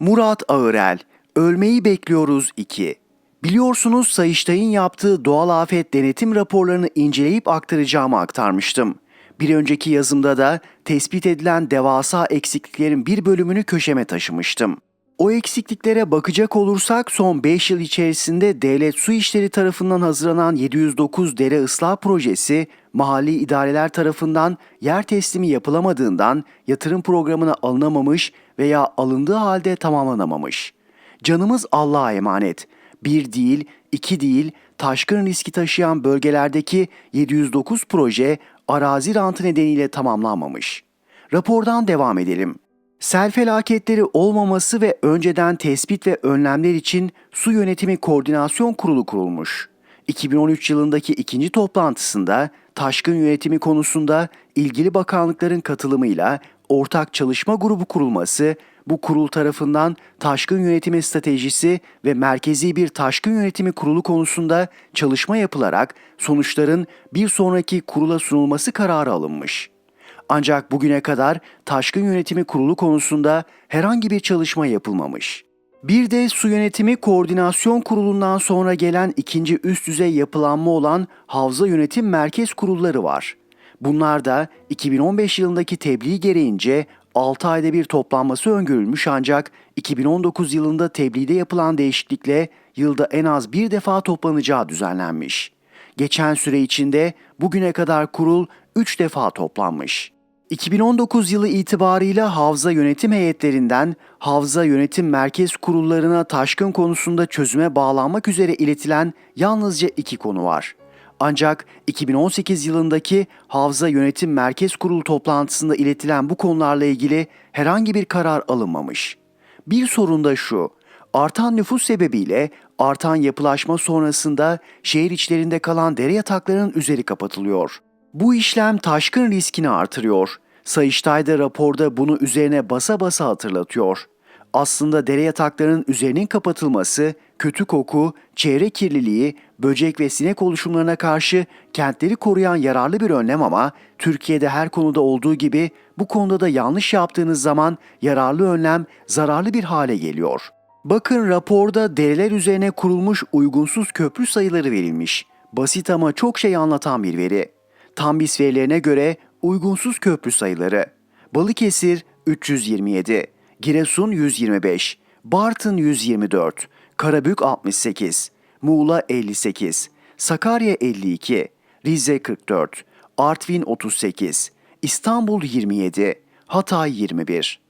Murat Ağırel, Ölmeyi Bekliyoruz 2. Biliyorsunuz Sayıştay'ın yaptığı doğal afet denetim raporlarını inceleyip aktaracağımı aktarmıştım. Bir önceki yazımda da tespit edilen devasa eksikliklerin bir bölümünü köşeme taşımıştım. O eksikliklere bakacak olursak son 5 yıl içerisinde Devlet Su İşleri tarafından hazırlanan 709 dere ıslah projesi mahalli idareler tarafından yer teslimi yapılamadığından yatırım programına alınamamış veya alındığı halde tamamlanamamış. Canımız Allah'a emanet. Bir değil, iki değil, taşkın riski taşıyan bölgelerdeki 709 proje arazi rantı nedeniyle tamamlanmamış. Rapordan devam edelim. Sel felaketleri olmaması ve önceden tespit ve önlemler için Su Yönetimi Koordinasyon Kurulu kurulmuş. 2013 yılındaki ikinci toplantısında taşkın yönetimi konusunda ilgili bakanlıkların katılımıyla ortak çalışma grubu kurulması, bu kurul tarafından taşkın yönetimi stratejisi ve merkezi bir taşkın yönetimi kurulu konusunda çalışma yapılarak sonuçların bir sonraki kurula sunulması kararı alınmış. Ancak bugüne kadar taşkın yönetimi kurulu konusunda herhangi bir çalışma yapılmamış. Bir de su yönetimi koordinasyon kurulundan sonra gelen ikinci üst düzey yapılanma olan havza yönetim merkez kurulları var. Bunlar da 2015 yılındaki tebliğ gereğince 6 ayda bir toplanması öngörülmüş ancak 2019 yılında tebliğde yapılan değişiklikle yılda en az bir defa toplanacağı düzenlenmiş. Geçen süre içinde bugüne kadar kurul 3 defa toplanmış. 2019 yılı itibarıyla havza yönetim heyetlerinden havza yönetim merkez kurullarına taşkın konusunda çözüme bağlanmak üzere iletilen yalnızca iki konu var. Ancak 2018 yılındaki Havza Yönetim Merkez Kurulu toplantısında iletilen bu konularla ilgili herhangi bir karar alınmamış. Bir sorun da şu, artan nüfus sebebiyle artan yapılaşma sonrasında şehir içlerinde kalan dere yataklarının üzeri kapatılıyor. Bu işlem taşkın riskini artırıyor. Sayıştay da raporda bunu üzerine basa basa hatırlatıyor. Aslında dere yataklarının üzerinin kapatılması, kötü koku, çevre kirliliği, böcek ve sinek oluşumlarına karşı kentleri koruyan yararlı bir önlem ama Türkiye'de her konuda olduğu gibi bu konuda da yanlış yaptığınız zaman yararlı önlem zararlı bir hale geliyor. Bakın raporda dereler üzerine kurulmuş uygunsuz köprü sayıları verilmiş. Basit ama çok şey anlatan bir veri. Tambis verilerine göre uygunsuz köprü sayıları. Balıkesir 327, Giresun 125, Bartın 124, Karabük 68, Muğla 58, Sakarya 52, Rize 44, Artvin 38, İstanbul 27, Hatay 21.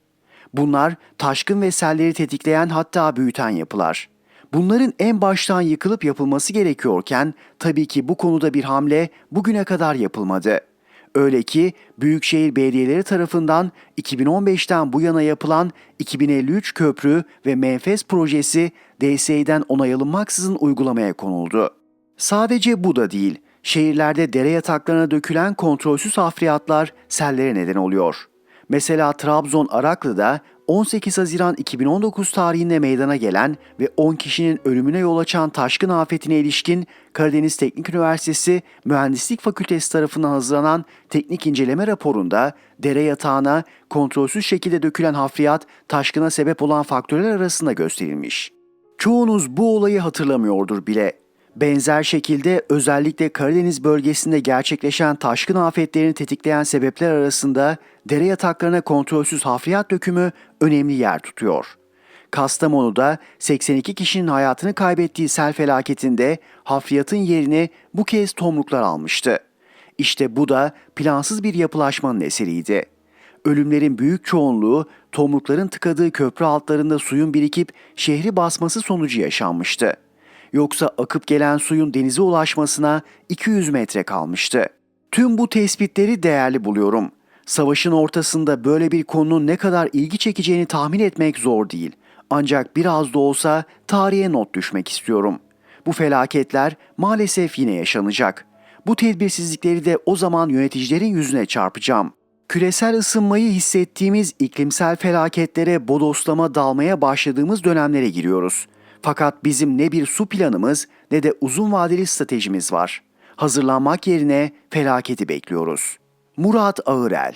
Bunlar taşkın ve selleri tetikleyen hatta büyüten yapılar. Bunların en baştan yıkılıp yapılması gerekiyorken tabii ki bu konuda bir hamle bugüne kadar yapılmadı. Öyle ki Büyükşehir Belediyeleri tarafından 2015'ten bu yana yapılan 2053 köprü ve menfez projesi DSİ'den onay alınmaksızın uygulamaya konuldu. Sadece bu da değil, şehirlerde dere yataklarına dökülen kontrolsüz hafriyatlar sellere neden oluyor. Mesela Trabzon Araklı'da 18 Haziran 2019 tarihinde meydana gelen ve 10 kişinin ölümüne yol açan taşkın afetine ilişkin Karadeniz Teknik Üniversitesi Mühendislik Fakültesi tarafından hazırlanan teknik inceleme raporunda dere yatağına kontrolsüz şekilde dökülen hafriyat taşkına sebep olan faktörler arasında gösterilmiş. Çoğunuz bu olayı hatırlamıyordur bile. Benzer şekilde özellikle Karadeniz bölgesinde gerçekleşen taşkın afetlerini tetikleyen sebepler arasında dere yataklarına kontrolsüz hafriyat dökümü önemli yer tutuyor. Kastamonu'da 82 kişinin hayatını kaybettiği sel felaketinde hafriyatın yerini bu kez tomruklar almıştı. İşte bu da plansız bir yapılaşmanın eseriydi. Ölümlerin büyük çoğunluğu tomrukların tıkadığı köprü altlarında suyun birikip şehri basması sonucu yaşanmıştı. Yoksa akıp gelen suyun denize ulaşmasına 200 metre kalmıştı. Tüm bu tespitleri değerli buluyorum. Savaşın ortasında böyle bir konunun ne kadar ilgi çekeceğini tahmin etmek zor değil. Ancak biraz da olsa tarihe not düşmek istiyorum. Bu felaketler maalesef yine yaşanacak. Bu tedbirsizlikleri de o zaman yöneticilerin yüzüne çarpacağım. Küresel ısınmayı hissettiğimiz iklimsel felaketlere bodoslama dalmaya başladığımız dönemlere giriyoruz. Fakat bizim ne bir su planımız ne de uzun vadeli stratejimiz var. Hazırlanmak yerine felaketi bekliyoruz. Murat Ağırel